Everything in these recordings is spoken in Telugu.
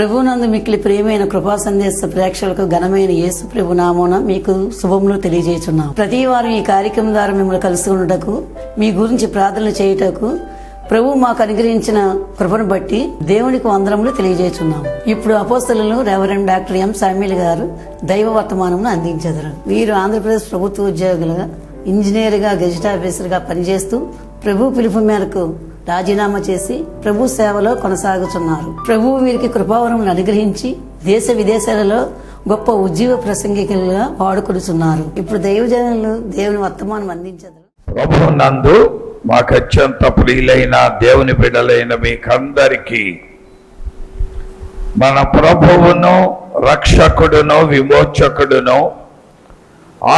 ప్రభునందు మిక్కిలి ప్రియమైన కృపా సందేశ ప్రేక్షకులకు ఘనమైన యేసు ప్రభు నామోన మీకు శుభములు తెలియజేస్తున్నాం ప్రతి వారం ఈ కార్యక్రమం ద్వారా మిమ్మల్ని కలుసుకున్నటకు మీ గురించి ప్రార్థనలు చేయుటకు ప్రభు మాకు అనుగ్రహించిన కృపను బట్టి దేవునికి వందరములు తెలియజేస్తున్నాం ఇప్పుడు అపోస్తలను రెవరెండ్ డాక్టర్ ఎం సామ్యుల్ గారు దైవ వర్తమానమును అందించెదరు. వీరు ఆంధ్రప్రదేశ్ ప్రభుత్వ ఉద్యోగులుగా ఇంజనీర్గా గెజిట్ ఆఫీసర్గా పనిచేస్తూ ప్రభు పిలుపు మేరకు రాజీనామా చేసి ప్రభు సేవలో కొనసాగుతున్నారు. ప్రభు వీరికి కృపావరం అనుగ్రహించి దేశ విదేశాలలో గొప్ప ఉజ్జీవ ప్రసంగికులుగా వాడుకొడుతున్నారు ఇప్పుడు దైవజనులు దేవుని వర్తమానం అందించదు. ప్రభు నందు మాకు అత్యంత ప్రియులైన దేవుని బిడ్డలైన మీకందరికీ మన ప్రభువును రక్షకుడును విమోచకుడును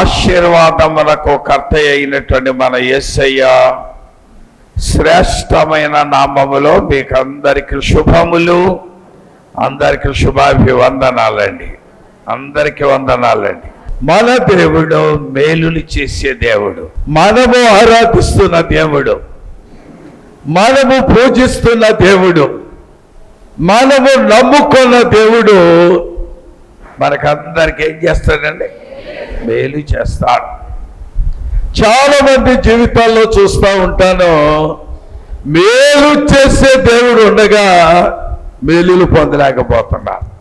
ఆశీర్వాదములకు కర్త అయినటువంటి మన యేసయ్య శ్రేష్టమైన నామములో మీకు అందరికి శుభములు. అందరికి శుభాభివందనాలండి. అందరికి వందనాలండి. మన దేవుడు మేలులు చేసే దేవుడు. మనము ఆరాధిస్తున్న దేవుడు. మనము పూజిస్తున్న దేవుడు. మనము నమ్ముకున్న దేవుడు. మనకందరికి ఏం చేస్తాడండి? మేలు చేస్తాడు. చాలా మంది జీవితాల్లో చూస్తూ ఉంటాను. మేలు చేసే దేవుడు ఉండగా మేలులు పొందలేకపోతున్నారు.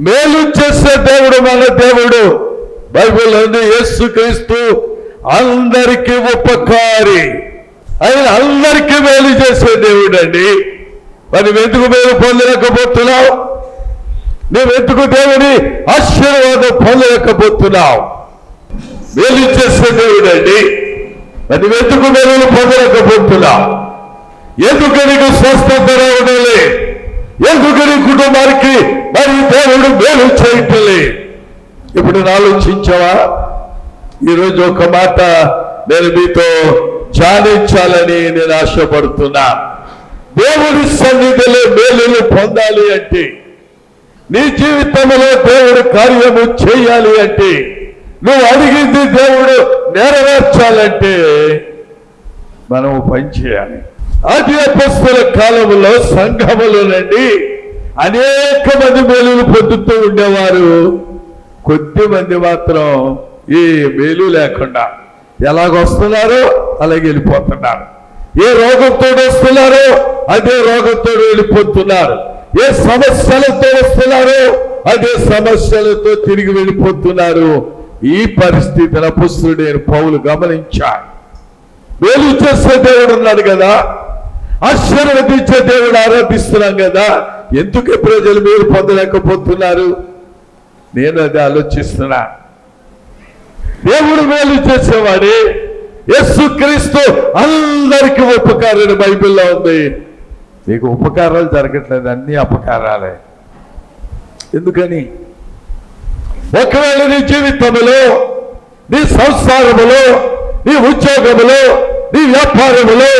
మేలు చేసే దేవుడు మన దేవుడు. బైబిల్ ఉంది యేసుక్రీస్తు అందరికీ ఉపకారి. ఆయన అందరికీ మేలు చేసే దేవుడు అండి. మరి ఎందుకు మేలు పొందలేకపోతున్నావు? నువ్వెందుకు దేవుని ఆశీర్వాదం పొందలేకపోతున్నావు? మేలు చేసే దేవుడు అండి అది ఎందుకు మేలు పొందలేకపోతున్నా ఎందుకు నీకు స్వస్థత రావడలే ఎందుకు నీ కుటుంబానికి మరి దేవుడు మేలు చేయటలే ఇప్పుడు నేను ఆలోచించావా? ఈరోజు ఒక మాట నేను మీతో ధ్యానించాలని నేను ఆశపడుతున్నా. దేవుడి సన్నిధిలో మేలులు పొందాలి అంటే నీ జీవితంలో దేవుడు కార్యము చేయాలి అంటే నువ్వు అడిగింది దేవుడు నెరవేర్చాలంటే మనము పని చేయాలి. ఆది అపస్తుల కాలంలో సంఘములోనండి అనేక మంది మేలులు పొందుతూ ఉండేవారు. కొద్ది మంది మాత్రం ఏ మేలు లేకుండా ఎలాగొస్తున్నారో అలాగే వెళ్ళిపోతున్నారు. ఏ రోగంతో వస్తున్నారో అదే రోగంతో వెళ్ళిపోతున్నారు. ఏ సమస్యలతో వస్తున్నారో అదే సమస్యలతో తిరిగి వెళ్ళిపోతున్నారు. ఈ పరిస్థితిని పుస్తుడు నేను పౌలు గమనించాను వేలు చేసే దేవుడు ఉన్నాడు కదా. ఆశీర్వదించే దేవుడు ఆరాధిస్తున్నాం కదా. ఎందుకు ప్రజలు మీరు పొందలేకపోతున్నారు? నేను అది ఆలోచిస్తున్నా. దేవుడు మేలు చేసేవాడే. యేసుక్రీస్తు అందరికీ ఉపకారం బైబిల్లో ఉంది. నీకు ఉపకారాలు జరగట్లేదు అన్ని అపకారాలే. ఎందుకని? ఒకవేళ నీ జీవితంలో నీ సంసారములో నీ ఉద్యోగములో నీ వ్యాపారములో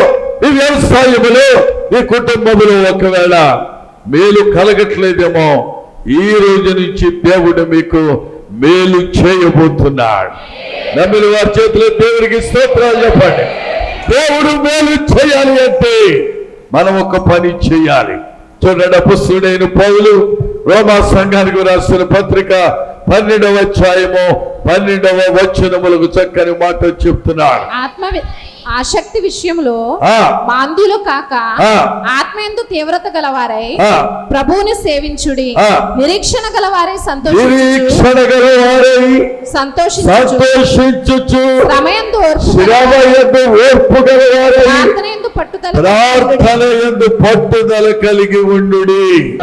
నీ వ్యవసాయములో నీ కుటుంబములో ఒకవేళ మేలు కలగట్లేదేమో ఈ రోజు నుంచి దేవుడు మీకు మేలు చేయబోతున్నాడు. నమ్మిన వారి చేతిలో దేవుడికి స్తోత్రాలు చెప్పండి. దేవుడు మేలు చేయాలి అంటే మనం ఒక పని చేయాలి. చూడండి పుస్తుడైన పౌలు రోమా సంఘానికి రాసిన పత్రిక పన్నెండవ అధ్యాయము పన్నెండవ వచనములకు చక్కని మాట చెప్తున్నాడు ఆత్మ ఆసక్తి విషయంలో. బాంధులు కాక ఆ. ఆత్మయందు తీవ్రత గలవారై. ప్రభువుని సేవించుడి. నిరీక్షణ గలవారై నిరీక్షణ గలవారై సంతోషించు సంతోషించుచు శ్రమయందు ఓర్పు గలవారై ప్రార్థనయందు పట్టుదల పట్టుదల కలిగి ఉండు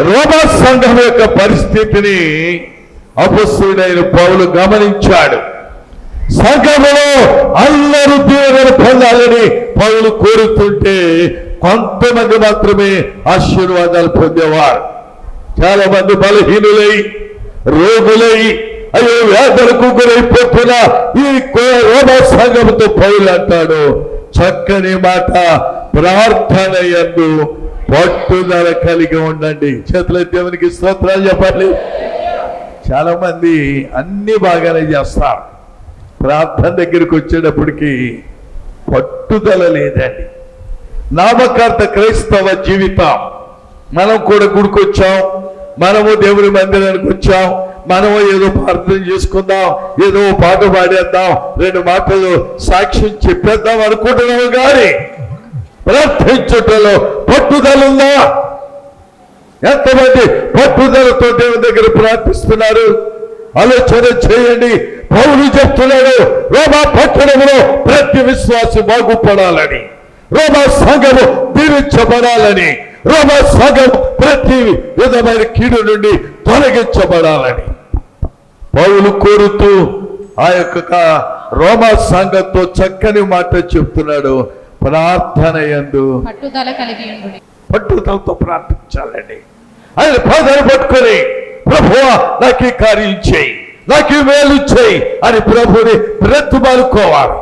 రోమ సంఘం యొక్క పరిస్థితిని అపస్తుడైన పౌలు గమనించాడు. సంఘములో అందరూ దీవెన పొందాలని పౌలు కోరుతుంటే కొంతమంది మాత్రమే ఆశీర్వాదాలు పొందేవారు. చాలా మంది బలహీనులై రోగులై అయ్యో వ్యాధులకు గురైపోతున్న ఈ కో- రోమ సంఘంతో పౌలు అంటాడు చక్కని మాట ప్రార్థన ఎందు పట్టుదల కలిగి ఉండండి. చేతుల దేవునికి స్తోత్రాలు చెప్పండి. చాలా మంది అన్ని బాగానే చేస్తారు. ప్రార్థన దగ్గరికి వచ్చేటప్పటికి పట్టుదల లేదండి. నామకార్థ క్రైస్తవ జీవితం. మనం కూడా గుడికొచ్చాం. మనము దేవుని మందిరానికి వచ్చాం. మనము ఏదో ప్రార్థన చేసుకుందాం. ఏదో పాట పాడేద్దాం. రెండు మాటలు సాక్ష్యం చెప్పేద్దాం అనుకుంటున్నాము కానీ ప్రార్థించటంలో పట్టుదల ఉందా? ఎంతమంది పట్టుదలతో దేవుని దగ్గర ప్రార్థిస్తున్నారు? ఆలోచన చేయండి. పౌరులు చెప్తున్నాడు రోమా పట్టణంలో ప్రతి విశ్వాసం బాగుపడాలని రోమా సంఘము దీవించబడాలని రోమా సంఘం ప్రతి విధమైన కీడు నుండి తొలగించబడాలని. పౌలు కోరుతూ ఆ యొక్క రోమా సంఘంతో చక్కని మాట చెప్తున్నాడు ప్రార్థన ఎందు పట్టుదల కలిగి పట్టుదలతో ప్రార్థించాలండి. ఆయన పాదాలు పట్టుకొని ప్రభు నాకు ఈ కార్యం చేయి నాకు ఈ మేలు చేయి అని ప్రభుని బ్రతుమాలుకోవాలి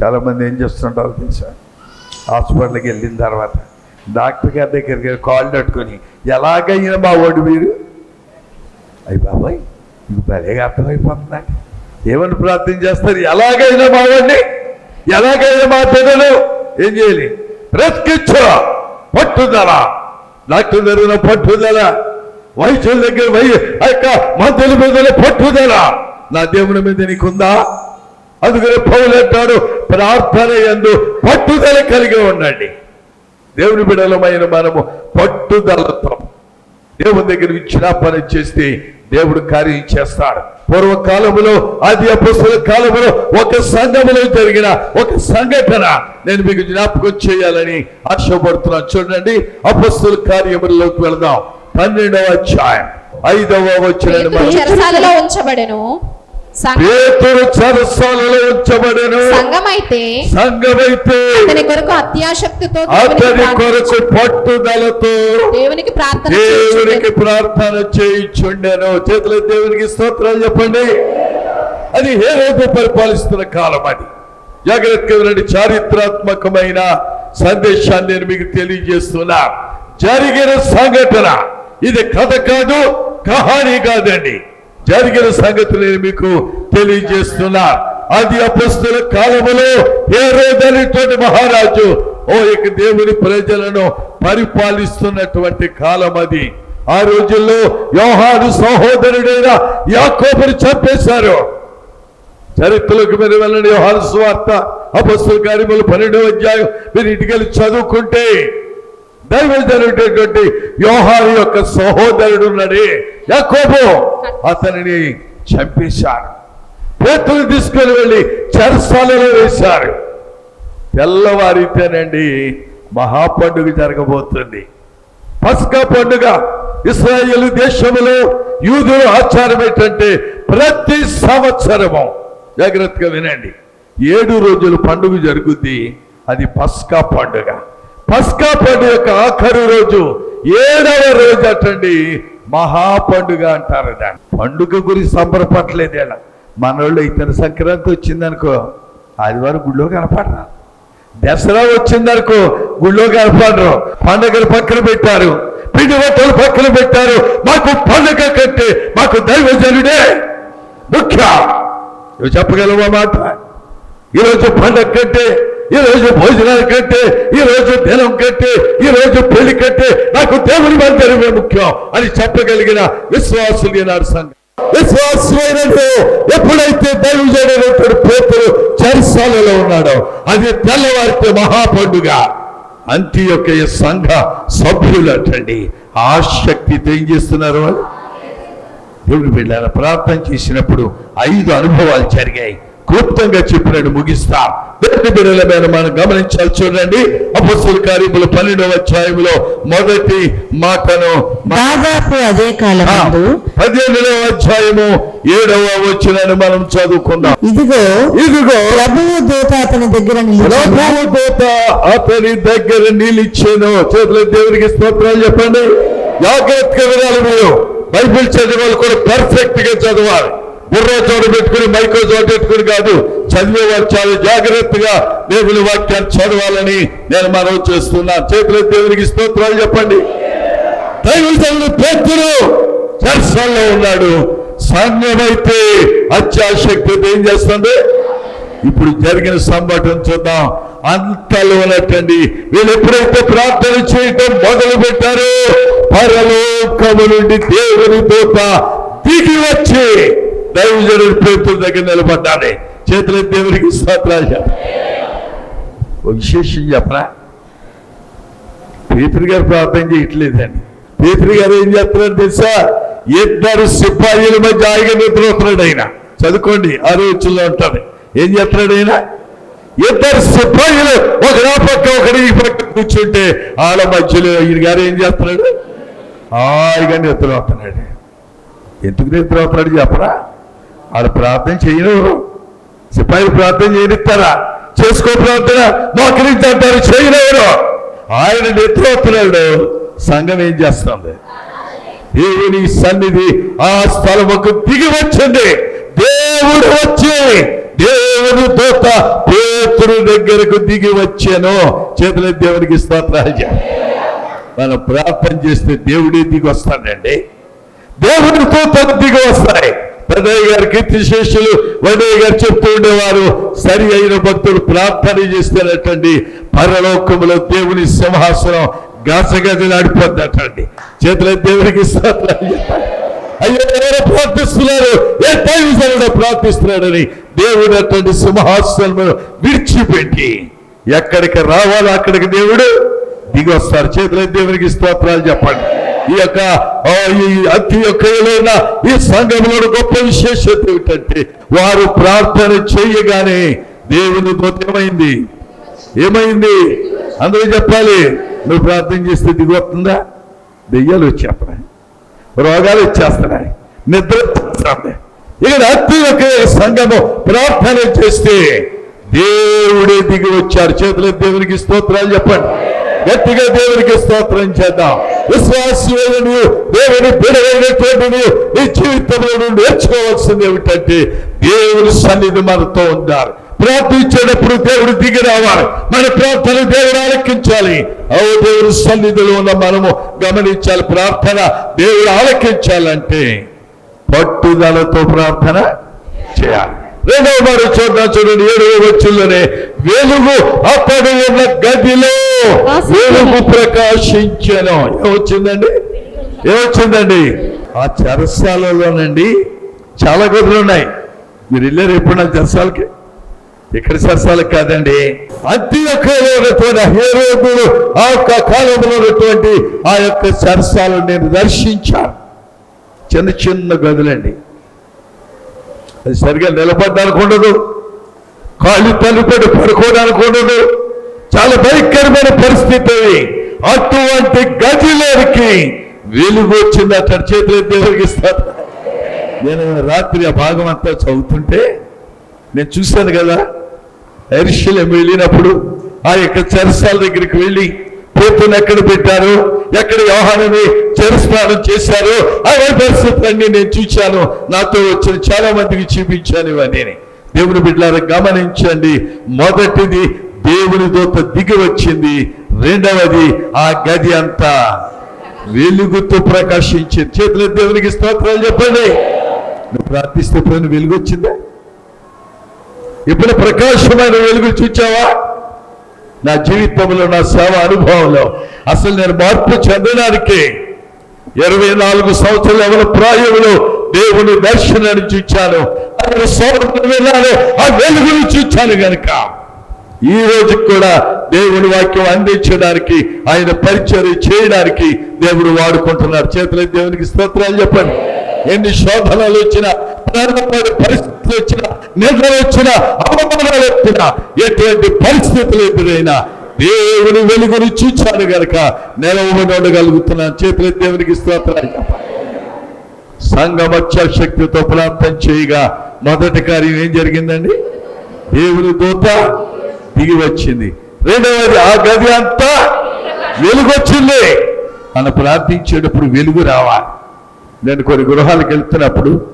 చాలా మంది ఏం చేస్తుంటారు తెలుసా? హాస్పిటల్కి వెళ్ళిన తర్వాత డాక్టర్ గారి దగ్గరికి కాళ్ళు పట్టుకొని ఎలాగైనా మా మీరు అయ్యి బాబాయ్ ఇది భలేగా అర్థమైపోతుందండి. ఏమని ప్రార్థన చేస్తారు? ఎలాగైనా మా ఎలాగైనా మా పిల్లలు ఏం చేయాలి? బ్రతికించు. పట్టుదల. డాక్టర్ దగ్గర పట్టుదల. వైద్యుల దగ్గర వై యొక్క మందుల మీద పట్టుదల. నా దేవుని మీద నీకుందా? అందుకని పౌలు అంటాడు ప్రార్థన ఎందు పట్టుదల కలిగి ఉండండి. దేవుని బిడలమైన మనము పట్టుదలతో దేవుని దగ్గర విజ్ఞాపన చేస్తే దేవుడు కార్యం చేస్తాడు. పూర్వకాలములో ఆది అపస్తుల కాలంలో ఒక సంఘములో జరిగిన ఒక సంఘటన నేను మీకు జ్ఞాపకం చేయాలని ఆశపడుతున్నాను. చూడండి అపస్తుల కార్యములలోకి వెళదాం. పన్నెండవ అధ్యాయం ఐదవ వచ్చిన ఉంచబడను. పేతురు చెరసాలలో ఉంచబడెను. సంఘమైతే సంఘమైతే అతని కొరకు అత్యాశక్తితో దేవునికి అతని కొరకు పట్టుదలతో దేవునికి ప్రార్థన దేవునికి. ప్రార్థన చేయించుండెను. చేతుల దేవునికి స్తోత్రాలు చెప్పండి. అది ఏ రోజు పరిపాలిస్తున్న కాలం అది. జాగ్రత్తగా చారిత్రాత్మకమైన సందేశాన్ని నేను మీకు తెలియజేస్తున్నా. జరిగిన సంఘటన. ఇది కథ కాదు కహాని కాదండి. జరిగిన సంగతి నేను మీకు తెలియజేస్తున్నా. అది అపస్తుల కాలంలో ఏ రోజునేటువంటి మహారాజు ఓ ఇక దేవుని ప్రజలను పరిపాలిస్తున్నటువంటి కాలం అది. ఆ రోజుల్లో యోహాను సహోదరుడైన యాకోబుని చంపేశారు. చరిత్రలోకి మీరు వెళ్ళండి యోహాను సువార్త. అపస్తుల కార్యములు పన్నెండవ అధ్యాయం. మీరు ఇంటికెళ్ళి చదువుకుంటే దైవజనుడైనటువంటి యోహాను యొక్క సహోదరుడు ఉన్నాడే యాకోబు అతనిని చంపేశారు పేతులు తీసుకొని వెళ్ళి చెరసాలలో వేశారు తెల్లవారితేనండి మహాపండుగ జరగబోతుంది. పస్కా పండుగ ఇస్రాయేల్ దేశంలో యూదుల ఆచారం ఏంటంటే ప్రతి సంవత్సరము. జాగ్రత్తగా వినండి. ఏడు రోజులు పండుగ జరుగుద్ది. అది పస్కా పండుగ. పస్కా పండుగ యొక్క ఆఖరి రోజు ఏడవ రోజు అటండి. మహా పండుగ అంటారు దాన్ని. పండుగ గురించి సంబరపడలేదేలా మనోళ్ళు ఇతర సంక్రాంతి వచ్చిందనుకో ఆదివారం గుళ్ళో కనపడరా. దసరా వచ్చిందనుకో గుళ్ళో కనపడరు. పండుగలు పక్కన పెట్టారు. పిండి బట్టలు పక్కన పెట్టారు. మాకు పండుగ కంటే మాకు దైవజనుడే ముఖ్య. నువ్వు చెప్పగలవా మాట? ఈరోజు పండుగ కంటే ఈ రోజు భోజనాల కంటే ఈ రోజు దినం కంటే ఈ రోజు పెళ్ళి కంటే నాకు దేవుని మందిరమే ముఖ్యం అని చెప్పగలిగిన విశ్వాసులు ఈనాడు సంఘం. విశ్వాసమైన ఎప్పుడైతే దైవజనుడైనటువంటి పేతురు చెరసాలలో ఉన్నాడో అది తెల్లవారితే మహాపండుగ. అంతి యొక్క ఈ సంఘ సభ్యులు అంటండి ఆ శక్తితో ఏం చేస్తున్నారు వాళ్ళు? దేవుడు బిడ్డాల ప్రార్థన చేసినప్పుడు ఐదు అనుభవాలు జరిగాయి. క్లుప్తంగా చెప్పినట్టు ముగిస్తా. దేవుని బిడ్డల మీద మనం గమనించాలి చూడండి. అపస్తుల కార్యములు పన్నెండవ అధ్యాయంలో మొదటి మాటను దాదాపు అదే కాలమందు పదిహేనుడవ అధ్యాయము ఏడవ వచ్చినని మనం చదువుకుందాం. ఇదిగో ఇదిగో ప్రభువు దూత అతని దగ్గర ప్రభువు దూత అతని దగ్గర నిలిచాను. చేతుల దేవునికి స్తోత్రాలు చెప్పండి. జాగ్రత్తగా వినాలి మీరు. బైబిల్ చదివే వాళ్ళు కూడా పర్ఫెక్ట్గా చదవాలి. బుర్ర చోట పెట్టుకుని మైకో చోటు పెట్టుకుని కాదు. చదివేవారు చాలా జాగ్రత్తగా దేవుని వాక్యాన్ని చదవాలని నేను మనవి చేస్తున్నాను చేతులు దేవునికి స్తోత్రాలు చెప్పండి. దైవజనుడు పేతురు చర్చల్లో ఉన్నాడు. సంఘమైతే అత్యాశక్తి ఏం చేస్తుంది? ఇప్పుడు జరిగిన సంఘటన చూద్దాం. అంతలో ఉన్నట్టండి వీళ్ళు ఎప్పుడైతే ప్రార్థన చేయటం మొదలు పెట్టారో పరలోకము నుండి దేవుని దూత దిగి వచ్చి దైవజనుడి పేతుల దగ్గర నిలబడ్డానే. చేతుల దేవునికి స్తోత్రాలు ఒక విశేషం చెప్పరా? పేతురు గారు ప్రార్థన చేయట్లేదండి. పేతురు గారు ఏం చేస్తున్నాడు తెలుసా? ఇద్దరు సిపాయిల మధ్య ఆయన నిద్రపోతున్నాడు ఆయన. చదువుకోండి ఆ రోజుల్లో ఉంటుంది. ఏం చేస్తున్నాడు ఆయన? ఇద్దరు సిపాయిలు ఒక ఆ పక్క ఒకటి ఈ పక్క కూర్చుంటే వాళ్ళ మధ్యలో ఈయన గారు ఏం చేస్తున్నాడు? హాయిగా నిద్రపోతున్నాడు. ఎందుకు నిద్రపోతున్నాడు చెప్పరా? వాళ్ళు ప్రార్థన చేయరు. సిపాయిలు ప్రార్థన చేయనిస్తారా? చేసుకో ప్రార్థన. మోకరించి అంటారు చేయలేరు. ఆయన నిద్రపోతున్నాడు. సంఘం ఏం చేస్తుంది? దేవుని సన్నిధి? ఆ స్థలముకు దిగి వచ్చింది. దేవుడు వచ్చి దేవుడు దూత పేతురు దగ్గరకు దిగి వచ్చాను. చేతుల దేవునికి స్తోత్రాలు మనం ప్రార్థన చేస్తే దేవుడే దిగి వస్తాడండి. దేవుని దూతలు దిగి వస్తాయి. పెద్దయ్య గారు కీర్తి శేషులు వడయ్య గారు చెప్తూ ఉండేవారు సరి అయిన భక్తులు ప్రార్థన చేస్తేనటండి పరలోకములో దేవుని సింహాసనం గజగజలాడిపోద్దటండి చేతుల దేవునికి అయ్యో ప్రార్థిస్తున్నారు? ఏ దైవజనుడు ప్రార్థిస్తున్నాడని దేవుడు అటువంటి సింహాసనం విడిచిపెట్టి ఎక్కడికి రావాలో అక్కడికి దేవుడు దిగి వస్తారు చేతుల దేవునికి స్తోత్రాలు చెప్పండి. ఈ యొక్క అతి యొక్క ఈ సంఘంలో గొప్ప విశేషత ఏమిటంటే వారు ప్రార్థన చేయగానే దేవుని దూత ఏమైంది? ఏమైంది? అందరూ చెప్పాలి. నువ్వు ప్రార్థన చేస్తే దిగి వస్తుందా? దెయ్యాలు వచ్చేస్తున్నాయి. రోగాలు వచ్చేస్తున్నాయి. నిద్ర వచ్చేస్తుంది ఇక్కడ అతి ఒక సంఘము ప్రార్థన చేస్తే దేవుడే దిగి వచ్చారు చేతుల దేవునికి స్తోత్రాలు చెప్పండి. గట్టిగా దేవునికి స్తోత్రం చేద్దాం. విశ్వాసమైన దేవుని బిడవైనటువంటి నీ జీవితంలో నువ్వు నేర్చుకోవాల్సింది ఏమిటంటే దేవుని సన్నిధి మనతో ఉన్నారు ప్రార్థించేటప్పుడు దేవుడు దిగి రావాలి. మన ప్రార్థన దేవుడు ఆలకించాలి. ఓ దేవుడు సన్నిధిలో ఉన్న మనము గమనించాలి. ప్రార్థన దేవుడు ఆలకించాలంటే పట్టుదలతో ప్రార్థన చేయాలి. రెండవ మాట చూద్దాం చూడండి. ఏడవ వచ్చుల్లోనే వెలుగు అతడు ఉన్న గదిలో వెలుగు ప్రకాశించను. ఏమొచ్చిందండి? ఏమొచ్చిందండి? ఆ చెరసాలలోనండి చాలా గదులు ఉన్నాయి మీరు వెళ్ళారు ఎప్పుడు నా చెరసాలకి? ఇక్కడ సరసాలకు కాదండి? అతి ఉన్నటువంటి హేరోగుడు ఆ యొక్క కాలంలో ఉన్నటువంటి ఆ యొక్క సరసాలను నేను దర్శించాను. చిన్న చిన్న గదులండి. అది సరిగా నిలబడడానికి ఉండదు. కాళ్ళు తలుపడి పడుకోవడానికి ఉండదు. చాలా భయంకరమైన పరిస్థితి. అటువంటి గదిలోనికి వెలుగు వచ్చింది. అక్కడ చేతులు దేవుడికి ఇస్తారు నేను రాత్రి ఆ భాగం అంతా చదువుతుంటే నేను చూశాను కదా ఎరిశిలం వెళ్ళినప్పుడు ఆ యొక్క చెరసాల దగ్గరికి వెళ్ళి పేతుని ఎక్కడ పెట్టారు ఎక్కడ వ్యవహారాన్ని చెరస్నానం చేశారు అదే పరిస్థితులన్నీ నేను చూశాను. నాతో వచ్చిన చాలా మందికి చూపించాను ఇవన్నీ. దేవుని బిడ్డలారా గమనించండి. మొదటిది దేవుని దూత దిగి వచ్చింది. రెండవది ఆ గది అంతా వెలుగుతో ప్రకాశించింది. చేతుల దేవునికి స్తోత్రాలు చెప్పండి. నువ్వు ప్రార్థిస్తే పోయిన వెలుగు వచ్చిందా? ఇప్పుడు ప్రకాశమైన వెలుగు చూచావా? నా జీవితంలో నా సేవ అనుభవంలో. అసలు నేను మార్పు చెందడానికి ఇరవై నాలుగు సంవత్సరాల ఎవరి ప్రాయంలో దేవుని దర్శనాన్ని చూచాను. అతను సోదరుని వెళ్ళాను ఆ వెలుగును చూచాను కనుక ఈ రోజు కూడా దేవుని వాక్యం అందించడానికి ఆయన పరిచయం చేయడానికి దేవుడు వాడుకుంటున్నారు చేతుల దేవునికి స్తోత్రాలు చెప్పండి. ఎన్ని శోధనలు వచ్చినా ప్రారంభమైన పరిస్థితులు వచ్చినా నిద్ర వచ్చినా అవమానాలు వచ్చినా ఎటువంటి పరిస్థితులు ఎదురైనా దేవుని వెలుగుని చూచాను గనక నిలవమని ఉండగలుగుతున్నాను. చేతుల దేవునికి స్తోత్రాలు చెప్పండి. సంగమచ్చ శక్తితో ప్రార్థన చేయగా మొదటి కార్యం ఏం జరిగిందండి? దేవుని దూత దిగి వచ్చింది రెండవది ఆ గది అంతా వెలుగొచ్చింది. మనం ప్రార్థించేటప్పుడు వెలుగు రావాలి. నేను కొన్ని గృహాలకు వెళ్తున్నప్పుడు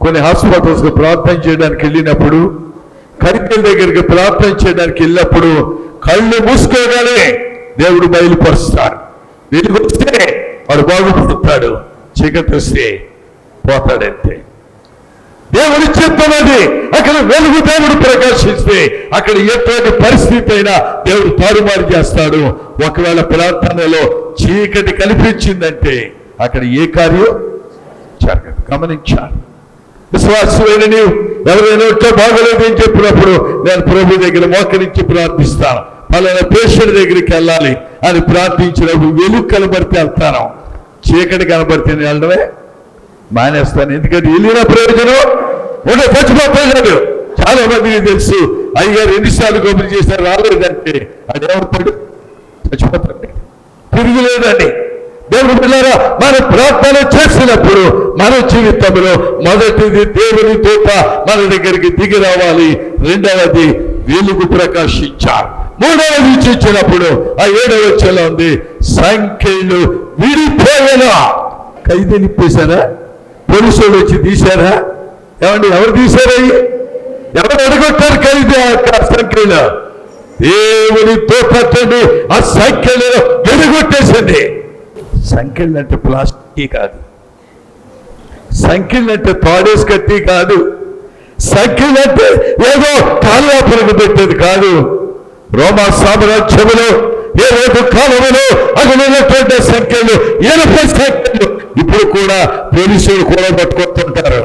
కొన్ని హాస్పిటల్స్కి ప్రార్థన చేయడానికి వెళ్ళినప్పుడు కరికల దగ్గరికి ప్రార్థన చేయడానికి వెళ్ళినప్పుడు కళ్ళు మూసుకోగానే దేవుడు బయలుపరుస్తాడు. వెలుగు వస్తే వాడు బాగుపడుతాడు. చీకటి వస్తే పోతాడంతే. దేవుని చిత్తం అది. అక్కడ వెలుగు దేవుడు ప్రకాశిస్తే అక్కడ ఎటువంటి పరిస్థితి అయినా దేవుడు తారుమారు చేస్తాడు. ఒకవేళ ప్రార్థనలో చీకటి కనిపించిందంటే అక్కడ ఏ కార్యం? జరగదు. గమనించాలి. విశ్వాసమైన నీవు ఎవరైనా ఉంటే బాగలేదు అని చెప్పినప్పుడు నేను ప్రభు దగ్గర మోకరించి ప్రార్థిస్తాను. పలానా పేషెంట్ దగ్గరికి వెళ్ళాలి. అని ప్రార్థించినప్పుడు వెలుగు కనబడితే వెళ్తాను. చీకటి కనబడితే వెళ్ళడమే మానేస్తాను. ఎందుకంటే వెళ్ళిన ప్రయోజనం ఉండే చచ్చిపోతాడు చాలా మందికి తెలుసు అయ్యగారు ఎన్నిసార్లు గొప్పలు చేశారు రాలేదంటే. అది ఏమవుతాడు చచ్చిపోతాడు తిరుగులేదండి. దేవుడు పిల్లరా మన ప్రార్థన చేసినప్పుడు మన జీవితంలో మొదటిది దేవుని దూత మన దగ్గరికి దిగి రావాలి. రెండవది వెలుగు ప్రకాశించాలి. మూడవది చూసినప్పుడు ఆ ఏడవ ఉంది సంఖ్యలు విడిపోయేలా. ఖైదు పోలీసులు వచ్చి తీశారా? ఏమండి ఎవరు తీశారా ఎవరు అడగొట్టారు కలిగితే ఆ సంఖ్యలో? దేవుని తోపట్టండి ఆ సంఖ్యలో ఎడగొట్టేసండి సంఖ్యలు అంటే ప్లాస్టిక్ కాదు. సంఖ్యలు అంటే తాడేసి కత్తి కాదు. సంఖ్యలు అంటే ఏదో కాలువాపురకు పెట్టేది కాదు. రోమా సామ్రాజ్యములో ఏ కాలంలో సంఖ్యలు ఎనభై సంఖ్యలు ఇప్పుడు కూడా పోలీసులు కూడా పట్టుకొస్తుంటారు.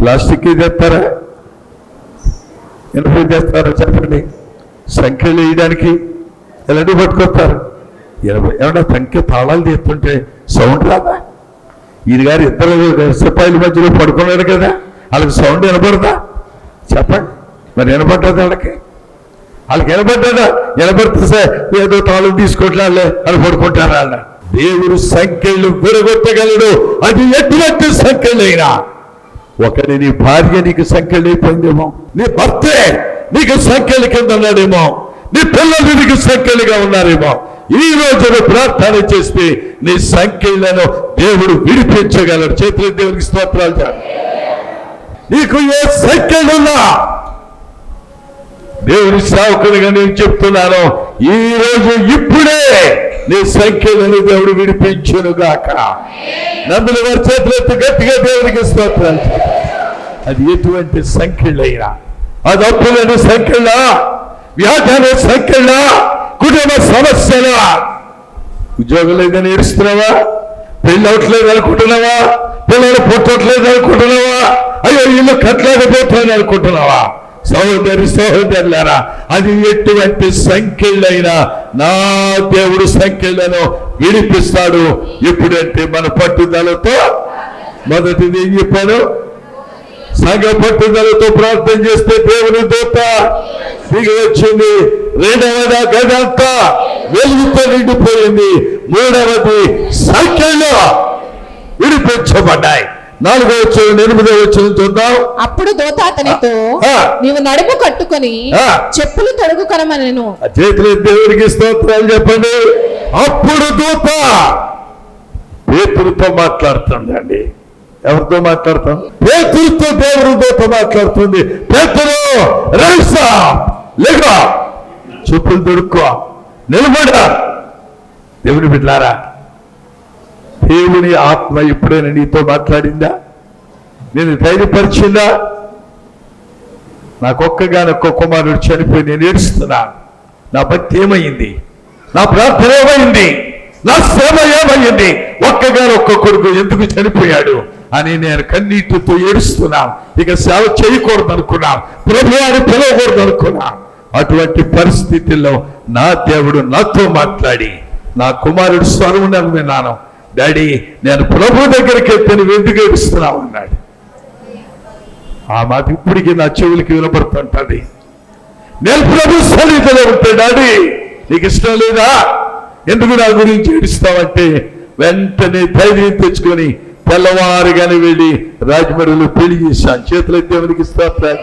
ప్లాస్టిక్ తెస్తారా ఎనభై తెస్తారా చెప్పండి. సంఖ్యలు వేయడానికి ఎలాంటివి పట్టుకొస్తారు? ఎనభై ఏమన్నా సంఖ్య తాళాలు తీస్తుంటే సౌండ్ రాదా? ఈయన గారు ఇద్దరు సిపాయిల మధ్యలో పడుకున్నాడు కదా వాళ్ళకి సౌండ్ వినపడదా? చెప్పండి. మరి వినపడ్డది వాళ్ళకి? వాళ్ళకి వినపడ్డా వినపడితే ఏదో తాళం తీసుకోవట్లే అని పడుకుంటారా దేవుడు సంఖ్యలు విరగొట్టగలడు. అది ఎటువంటి సంఖ్యలైనా. ఒకరి నీ భార్య నీకు సంఖ్యలు అయిపోయిందేమో. నీ భర్తే నీకు సంఖ్యల కింద ఉన్నాడేమో. నీ పిల్లలు నీకు సంఖ్యలుగా ఉన్నారేమో. ఈ రోజున ప్రార్థన చేస్తే నీ సంఖ్యలను దేవుడు విడిపించగలడు. చేతులు దేవునికి స్తోత్రాలు నీకు ఏ సంఖ్యలున్నా దేవుని సేవకునిగా నేను చెప్తున్నాను. ఈ రోజు ఇప్పుడే నీ సంఖ్యలను దేవుడు విడిపించును గాక నందుల వారి చేతులెత్తి గట్టిగా దేవునికి స్తోత్రాలు అది ఎటువంటి సంఖ్యలైనా అది అప్పులని సంఖ్యలా వ్యాధన సంఖ్యలా కుటుంబ సమస్యల. ఉద్యోగం లేదని ఏడుస్తున్నావా? పెళ్ళి అవట్లేదు అనుకుంటున్నావా? పిల్లలు పుట్టట్లేదు అనుకుంటున్నావా? అయ్యో ఇల్లు కట్టలేకపోతాను అనుకుంటున్నావా? సహోదరి సహోదరులారా అది ఎటువంటి సంఖ్యలైనా నా దేవుడు సంఖ్యలను విడిపిస్తాడు. ఎప్పుడంటే మన పట్టుదలతో మొదటిది ఏం చెప్పాడు సంఘ పట్టుదలతో ప్రార్థన చేస్తే దేవుని దూత దిగి వచ్చింది. రెండవది గదంతా వెలుగుతో నిండిపోయింది. మూడవది సంఖ్యలో విడిపించబడ్డాయి. నాలుగో వచ్చిన ఎనిమిదో వచ్చిన చూద్దాం అప్పుడు దోత అతనితో. నీవు నడుము కట్టుకొని. చెప్పులు తొడుగు కనమనెను ఆ చేతులు దేవునికి స్తోత్రాలు చెప్పండి. అప్పుడు దూత పేతురుతో మాట్లాడుతుందండి. ఎవరితో మాట్లాడతాం? పేతురుతో దేవుడు దూత మాట్లాడుతుంది. పేతురు రైసా లేక చెప్పులు దొరుక్కో నిలబడా. దేవుని బిడ్డారా దేవుని ఆత్మ ఎప్పుడైనా నీతో మాట్లాడిందా? నేను ధైర్యపరిచిందా? నాకొక్కగానొక్క కుమారుడు చనిపోయి నేను ఏడుస్తున్నా. నా భక్తి ఏమైంది? నా ప్రార్థన ఏమైంది? నా శ్రమ ఏమైంది? ఒక్కగానొక్క కొడుకు ఎందుకు చనిపోయాడు? అని నేను కన్నీటితో ఏడుస్తున్నాను ఇక సేవ చేయకూడదు అనుకున్నాను ప్రభు పిలవకూడదు అనుకున్నాను అటువంటి పరిస్థితుల్లో నా దేవుడు నాతో మాట్లాడి నా కుమారుడు స్వరం నేను విన్నాను. డాడీ నేను ప్రభు దగ్గరికి వెళ్తే ఎందుకు ఏడుస్తున్నావు అన్నాడు. ఆ మాట ఇప్పటికీ నా చెవులకి వినపడుతుంటది. నేను ప్రభు సన్నిధిలో ఉంటే డాడీ నీకు ఇష్టం లేదా? ఎందుకు నా గురించి ఏడుస్తావంటే వెంటనే ధైర్యం తెచ్చుకొని తెల్లవారుగానే వెళ్ళి రాజమండ్రిలో పెళ్ళి చేశాను. చేతులైతే దేవునికి స్తోత్రాలు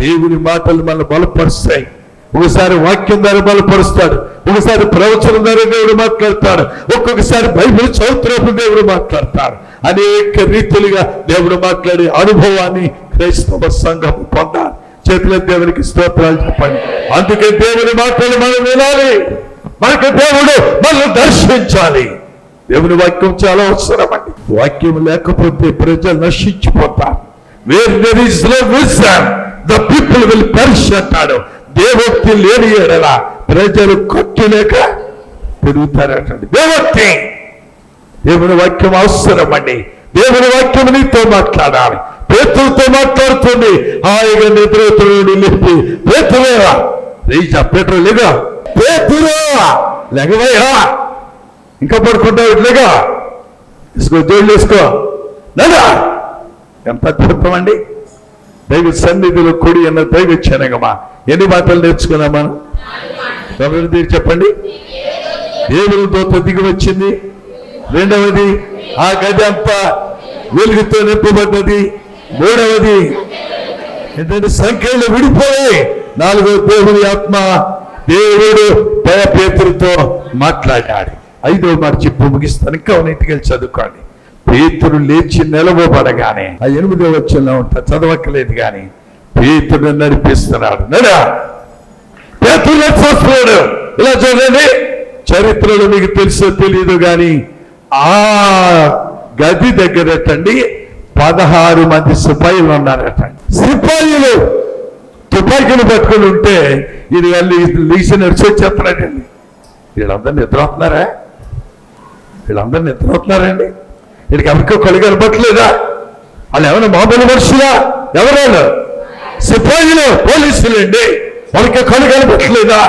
దేవుని మాటలు మనల్ని బలపరుస్తాయి. ఒకసారి వాక్యం ద్వారా బలపరుస్తాడు. ఒకసారి ప్రవచనం ద్వారా దేవుడు మాట్లాడతాడు. ఒక్కొక్కసారి బైబిల్ చదువుతున్నప్పుడు దేవుడు మాట్లాడతాడు. అనేక రీతిలుగా దేవుడు మాట్లాడే అనుభవాన్ని క్రైస్తవ సంఘం పొందాలి. చేతుల దేవునికి స్తోత్రాలు చెప్పండి. అందుకే దేవుని మాటలు మనం వినాలి. మనకు దేవుడు మనం దర్శించాలి. దేవుని వాక్యం చాలా అవసరం అండి. వాక్యం లేకపోతే ప్రజలు నశించిపోతారు. Where there is no vision the people will perish అంటాడు. దేవోక్తి లేని ఎడల ప్రజలు కట్టులేక పెరుగుతారటండి దేవోక్తి! దేవుని వాక్యం అవసరం అండి దేవుని వాక్యం నీతో మాట్లాడాలి. పేతులతో మాట్లాడుతుంది. హాయిగా నిద్రతుడు లేపి పేతులేరా లేచా పేతులు లేగా పేతురా లేకవయ్యా ఇంకా పడుకుంటావు ఇట్లేగా ఇసుకో జోళ్ళు వేసుకో నడా. ఎంత అద్భుతం అండి. దైవ సన్నిధిలో కొడి అన్న దైవ క్షణగమా? ఎన్ని మాటలు నేర్చుకున్నాం మనం చెప్పండి. దేవుని దిగి వచ్చింది. రెండవది ఆ గది అంతా వెలుగుతో నింపబడ్డది మూడవది ఏంటంటే సంఖ్యలు విడిపోయి నాలుగో దేవుని ఆత్మ దేవుడు పేతులతో మాట్లాడాడు. ఐదో మాట చెప్పు ముగిస్తాను. ఇంకా ఉన్నట్టుగా చదువుకోండి. పేతురు లేచి నిలవబడగానే ఆ ఎనిమిదో వచ్చంలో ఉంటా చదవక్కలేదు కానీ పేతుడు నడిపిస్తున్నాడు. నడా? చూస్తున్నాడు ఇలా చూడండి. చరిత్రలో మీకు తెలుసో తెలియదు కానీ ఆ గది దగ్గరటండి పదహారు మంది సిపాయిలు ఉన్నారటండి సిపాయిలు తుపాకీలు పట్టుకుని ఉంటే ఇది వెళ్ళి లీసి నడిచి వచ్చేస్తున్నాడండి వీళ్ళందరూ నిద్రవుతున్నారా వీళ్ళందరూ నిద్రవుతున్నారండి వీడికి ఎవరికో కళ్ళు కనపట్లేదా వాళ్ళు ఏమైనా మామూలు మనుషులా? ఎవరు సిపాయిలు పోలీసులండి వాళ్ళకి కళ్ళు కనపట్లేదా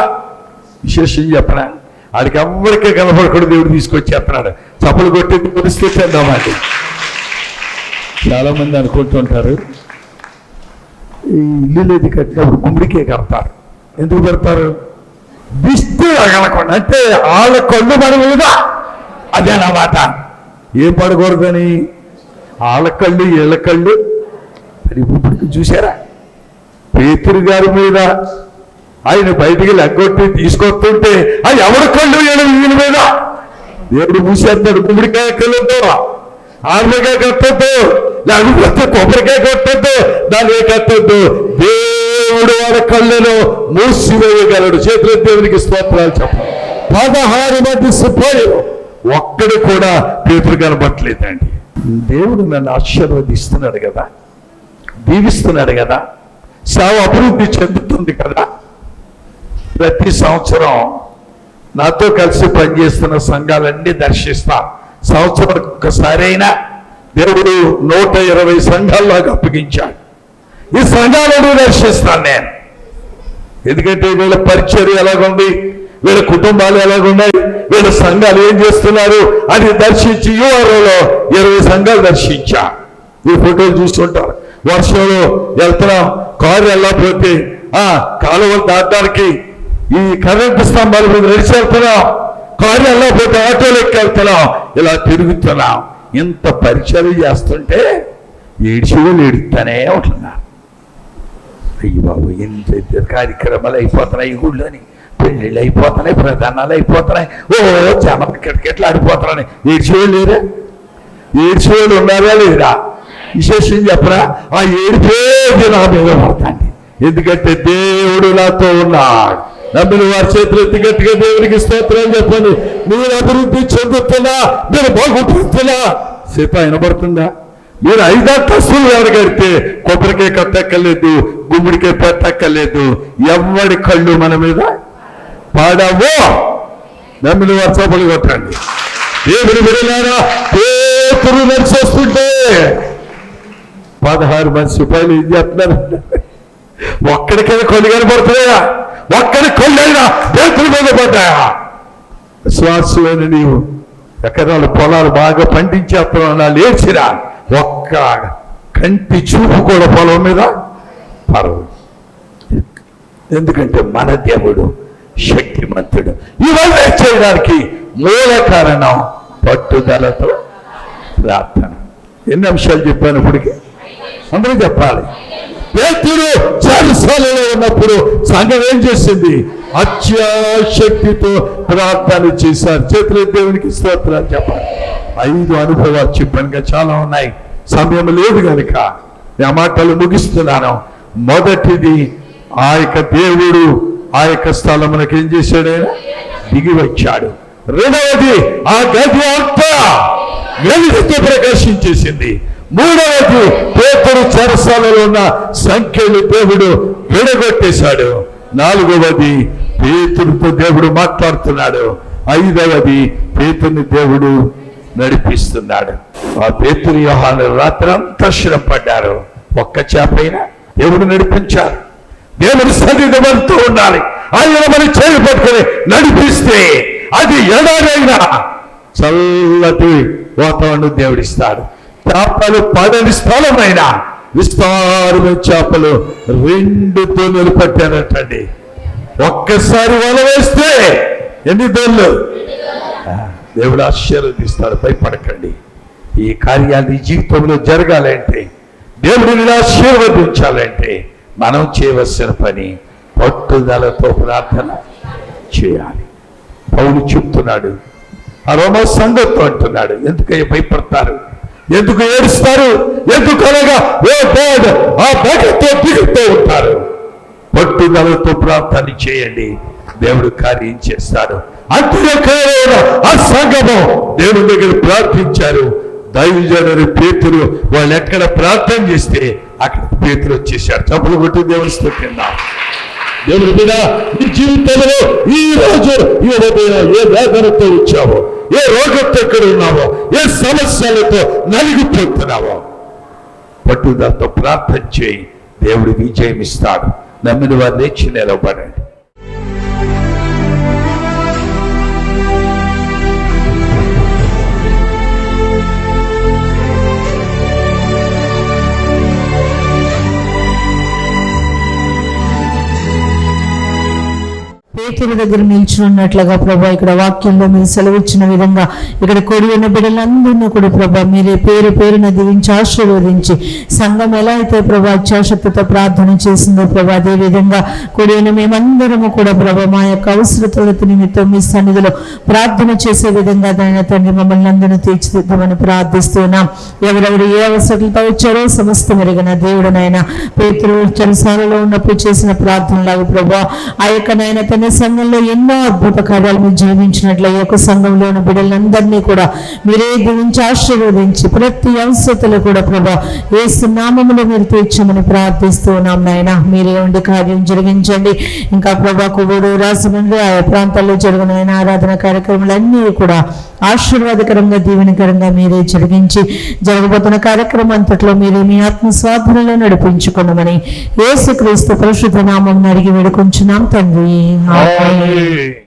విశేషం చెప్పనా వాడికి ఎవరికే కనపడకూడదు దేవుడు తీసుకొచ్చి తీసుకొచ్చేస్తున్నాడు చప్పలు కొట్టి పరిస్థితి అందామండి చాలా మంది అనుకుంటుంటారు ఈ ఇల్లు లేదు కట్టినప్పుడు గుమ్మడికే కడతారు. ఎందుకు పెడతారు దిష్టి తగలకుండా అంటే వాళ్ళ కళ్ళు మన అదే అన్నమాట ఏం పడకూడదని వాళ్ళ కళ్ళు వీళ్ళ మరి ఇప్పుడు చూసారా పేతురు గారి మీద ఆయన బయటికి లెగ్గొట్టి తీసుకొస్తుంటే అది ఎవరి కళ్ళు వీళ్ళ మీద? దేవుడు మూసేస్తాడు గుమ్మడికాయ కళ్ళతో. ఆమెకాయ కట్టద్దు లేకపోతే కొబ్బరికాయ కట్టద్దు దాని కట్టద్దు? దేవుడు వారి కళ్ళను మూసివేయగలడు. చేతుల దేవునికి స్తోత్రాలు చెప్పాలి. పదహారు మంది సిపాయిలు ఒక్కడు కూడా పేపర్ కనబట్టలేదండి దేవుడు నన్ను ఆశీర్వదిస్తున్నాడు కదా దీవిస్తున్నాడు కదా సేవ అభివృద్ధి చెందుతుంది కదా. ప్రతి సంవత్సరం నాతో కలిసి పనిచేస్తున్న సంఘాలన్నీ దర్శిస్తా. సంవత్సరానికి ఒక్కసారి అయినా దేవుడు నూట ఇరవై సంఘాల్లోకి అప్పగించాడు. ఈ సంఘాలను దర్శిస్తాను నేను. ఎందుకంటే వీళ్ళ పరిచర్య ఎలాగుంది? వీళ్ళ కుటుంబాలు ఎలాగున్నాయి? వీళ్ళ సంఘాలు ఏం చేస్తున్నారు? అని దర్శించి యూఆర్ఓలో ఇరవై సంఘాలు దర్శించా. ఈ ఫోటోలు చూస్తుంటారు. వర్షంలో వెళ్తున్నాం కారు వెళ్ళకపోతే ఆ కాలువలు దాటడానికి ఈ కరెంటు స్తంభాల మీద నడిచి వెళ్తున్నాం. కారు వెళ్ళకపోతే ఆటోలు ఎక్కి వెళ్తున్నాం. ఇలా తిరుగుతున్నాం. ఇంత పరిచయం చేస్తుంటే ఏడ్చిగా వాళ్ళు ఏడుతానే ఉంటున్నారు. అయ్యి బాబు ఎంత కార్యక్రమాలు అయిపోతున్నాయి ఈ పెళ్ళిళ్ళు అయిపోతున్నాయి ప్రధానాలు అయిపోతున్నాయి. ఓ జనం క్రికెట్లు ఆడిపోతున్నాయి ఏడ్చేవాళ్ళు లేరా? ఏడ్చేవాళ్ళు ఉన్నారా లేరా? విశేషం చెప్పరా? ఆ ఏడిపోయేది నా మీద పడతాండి ఎందుకంటే దేవుడు నాతో ఉన్నాడు. నమ్మిన వారి చేతులు ఎత్తి గట్టిగా దేవునికి స్తోత్రం చెప్పండి. మీరు అభివృద్ధి చెందుతున్నా మీరు బాగుంటున్నా సేప వినబడుతుందా? మీరు ఐదంతస్తులు ఎవరికడితే కొబ్బరికాయ కట్టక్కర్లేదు గుమ్మడికాయ పెట్టక్కర్లేదు. ఎవరి కళ్ళు మన మీద? పడవు. నమ్మిన వారు చోపలు కొట్టండి. దేవుని విడలారా పేతురు నడిచేస్తుంటే పదహారు మంది సిపాయిలు ఏం చేస్తున్నారు? ఒక్కడికైనా కొన్ని కనపడుతున్నాయా? ఒక్కడి కళ్ళైనా పేతురు మీద పడ్డాయా? విశ్వాసమైన నీవు ఎకరాలు పొలాలు బాగా పండించేస్తున్నావు నా లేచిరా. ఒక్క కంటి చూపు కూడా పొలం మీద పరవు ఎందుకంటే మన దేవుడు శక్తిమంతుడు. ఇవన్నీ చేయడానికి మూల కారణం? పట్టుదలతో ప్రార్థన. ఎన్ని అంశాలు చెప్పాను ఇప్పటికి? అందరూ చెప్పాలి. పేతురు చాలాసార్లలో ఉన్నప్పుడు సంఘం ఏం చేసింది? అత్యాశక్తితో ప్రార్థన చేశారు. చేతులు దేవునికి స్తోత్రాలు చెప్పాలి. ఐదు అనుభవాలు చెప్పానుగా చాలా ఉన్నాయి. సమయం లేదు కనుక నా మాటలు ముగిస్తున్నాను. మొదటిది ఆ యొక్క దేవుడు ఆ యొక్క స్థలమునకు ఏం చేశాడు? ఆయన దిగి వచ్చాడు రెండవది ఆ గది అంతా వెలుగుతో ప్రకాశించేసింది మూడవది పేతురు చరసాలలో ఉన్న సంఖ్యలు దేవుడు విడగొట్టేశాడు. నాలుగవది పేతుడితో దేవుడు మాట్లాడుతున్నాడు. ఐదవది పేతుని దేవుడు నడిపిస్తున్నాడు. ఆ పేతురు యోహాను రాత్రంతా శ్రమపడ్డారు. ఒక్క చేపైన దేవుడు నడిపించారు. దేవుని సన్నిధి మనతో ఉండాలి. ఆయన మన చేయి పట్టుకుని నడిపిస్తే అది ఎడారైనా చల్లటి వాతావరణం దేవుడిస్తాడు. చేపలు పడని స్థలమైన విస్తారమైన చేపలు రెండు దోణులు పట్టారటండి. ఒక్కసారి వల వేస్తే ఎన్ని దోళ్ళు దేవుడు ఆశీర్వదిస్తాడు భయపడకండి. ఈ కార్యాలు ఈ జీవితంలో జరగాలంటే దేవుడిని ఆశీర్వదించాలంటే మనం చేయవలసిన పని పట్టుదలతో ప్రార్థన చేయాలి. పౌలు చెప్తున్నాడు ఆ రోమా సంఘంతో అంటున్నాడు ఎందుకు భయపడతారు? ఎందుకు ఏడుస్తారు? ఎందుకు అనగా ఓ ఆ భయంతో దిగుతూ ఉంటారు? పట్టుదలతో ప్రార్థన చేయండి దేవుడు కార్యం చేస్తాడు. అంత్యకాలంలో ఆ సంగమం దేవుడి దగ్గర ప్రార్థించారు. దైవజనుడు పేతురు వాళ్ళు ఎక్కడ ప్రార్థన చేస్తే అక్కడ పేతులు వచ్చేసారు చప్పులు కొట్టి దేవుని స్థుతిందాం. దేవుడి మీద నీ జీవితంలో ఈ రోజు ఈ ఉదయం ఏ వేదనతో వచ్చావో ఏ రోగంతో ఎక్కడ ఉన్నావో ఏ సమస్యలతో నలిగిపోతున్నావో. పట్టుదలతో ప్రార్థన చేయి. దేవుడు విజయం ఇస్తాడు నమ్మిన వారు లేచి నిలబడండి. పేతురు దగ్గర నిల్చున్నట్లుగా ప్రభా ఇక్కడ వాక్యంలో మీరు సెలవిచ్చిన విధంగా ఇక్కడ కొడి ఉన్న బిడ్డలందరినీ కూడా ప్రభా మీరే పేరు పేరున దీవించి ఆశీర్వదించి సంఘం ఎలా అయితే ప్రభా అత్యాశక్తితో ప్రార్థన చేసిందో ప్రభా అదేవిధంగా విధంగా మేమందరము కూడా ప్రభా మా యొక్క అవసరతల నిమిత్తం మీ సన్నిధిలో ప్రార్థన చేసే విధంగా దాని తండ్రి మమ్మల్ని అందరినీ తీర్చిదిద్దామని ప్రార్థిస్తున్నాం. ఎవరెవరు ఏ అవసరాలతో వచ్చారో సమస్తం ఎరిగిన నాయన పేతురు చెరసాలలో ఉన్నప్పుడు చేసిన ప్రార్థనలాగా ప్రభా ఆ యొక్క నాయన తన సంఘంలో ఎన్నో అద్భుత కార్యాలు మీరు జీవించినట్లు ఈ యొక్క సంఘంలో ఉన్న బిడ్డలందరినీ కూడా మీరే దీవించి ఆశీర్వదించి ప్రతి అవసరతలు కూడా ప్రభా ఏ నామములో మీరు తీర్చమని ప్రార్థిస్తూ ఉన్నాం నాయన. మీరే ఉండి కార్యం జరిగించండి. ఇంకా ప్రభా కుబుడు రాజమండ్రి ఆయా ప్రాంతాల్లో జరిగిన ఆరాధన కార్యక్రమాలన్నీ కూడా ఆశీర్వాదకరంగా దీవెనకరంగా మీరే జరిగించి జరగబోతున్న కార్యక్రమం అంతట్లో మీరే మీ ఆత్మ స్వాధీనంలో నడిపించుకున్నామని ఏసుక్రీస్తు పరిశుద్ధ నామం అడిగి వేడుకుంటున్నాం తండ్రి. Ai.